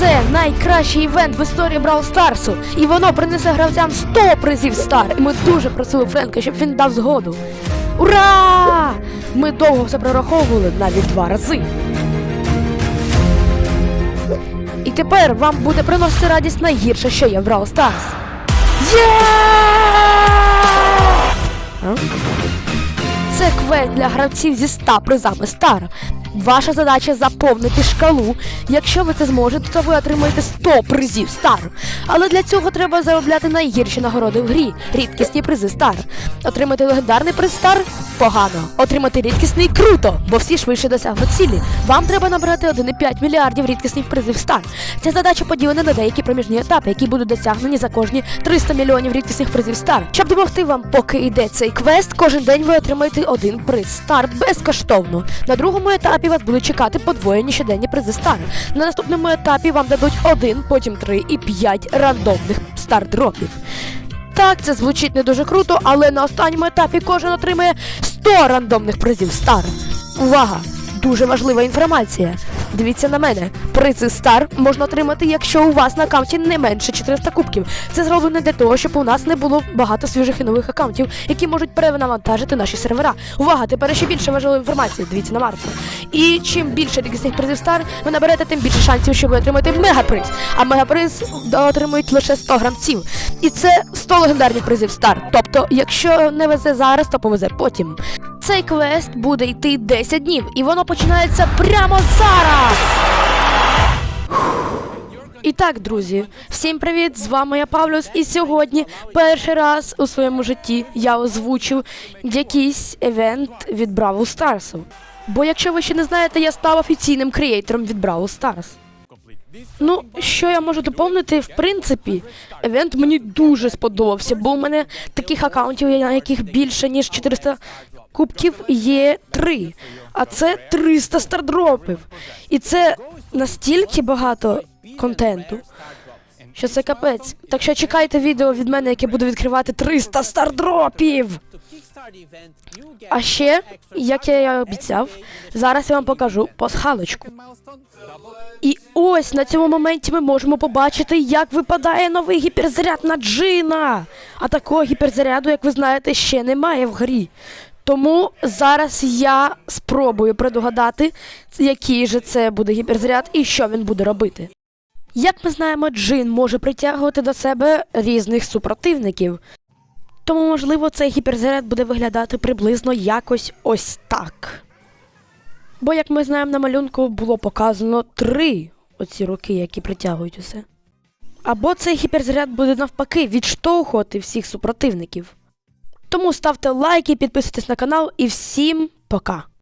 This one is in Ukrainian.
Це найкращий івент в історії Brawl Старсу, і воно принесе гравцям 100 призів стар. І ми дуже просили Френка, щоб він дав згоду. Ура! Ми довго все прораховували навіть два рази. І тепер вам буде приносити радість найгірше, що є в Brawl Stars. Є! Це квест для гравців зі 100 призами Стар. Ваша задача заповнити шкалу. Якщо ви це зможете, то ви отримаєте 100 призів Стар. Але для цього треба заробляти найгірші нагороди в грі. Рідкісні призи Стар. Отримати легендарний приз Стар погано. Отримати рідкісний круто, бо всі швидше досягнуть цілі. Вам треба набрати 1,5 мільярдів рідкісних призів Стар. Ця задача поділена на деякі проміжні етапи, які будуть досягнені за кожні 300 мільйонів рідкісних призів Стар. Щоб допомогти вам, поки йде цей квест, кожен день ви отримаєте один приз Стар безкоштовно. На другому етапі вас будуть чекати подвоєні щоденні призи Стар. На наступному етапі вам дадуть один, потім три і п'ять рандомних стар-дропів. Так, це звучить не дуже круто, але на останньому етапі кожен отримає 100 рандомних призів Стар. Увага! Дуже важлива інформація. Дивіться на мене. Призи Стар можна отримати, якщо у вас на аккаунті не менше 400 кубків. Це зроблено для того, щоб у нас не було багато свіжих і нових аккаунтів, які можуть перенавантажити наші сервера. Увага! Тепер ще більше важливої інформації. Дивіться на Марса. І чим більше рідкісних призів Стар ви наберете, тим більше шансів, що ви отримаєте мегаприз. А мегаприз отримують лише 100 гравців. І це 100 легендарних призів Стар. Тобто, якщо не везе зараз, то повезе потім. Цей квест буде йти 10 днів, і воно починається прямо зараз. І так, друзі, всім привіт! З вами я Павлюс, і сьогодні перший раз у своєму житті я озвучив якийсь евент від Бравл Старсу. Бо якщо ви ще не знаєте, я став офіційним креатором від Бравл Старс. Ну, що я можу доповнити? В принципі, евент мені дуже сподобався, бо у мене таких акаунтів, на яких більше ніж 400 кубків, є три. А це 300 стардропів. І це настільки багато контенту, що це капець. Так що чекайте відео від мене, яке буде відкривати 300 стардропів. А ще, як я і обіцяв, зараз я вам покажу пасхалочку. І ось на цьому моменті ми можемо побачити, як випадає новий гіперзаряд на Джина. А такого гіперзаряду, як ви знаєте, ще немає в грі. Тому зараз я спробую предугадати, який же це буде гіперзаряд і що він буде робити. Як ми знаємо, Джин може притягувати до себе різних супротивників. Тому, можливо, цей гіперзаряд буде виглядати приблизно якось ось так. Бо, як ми знаємо, на малюнку було показано три оці руки, які притягують усе. Або цей гіперзаряд буде навпаки відштовхувати всіх супротивників. Тому ставте лайки, підписуйтесь на канал і всім пока!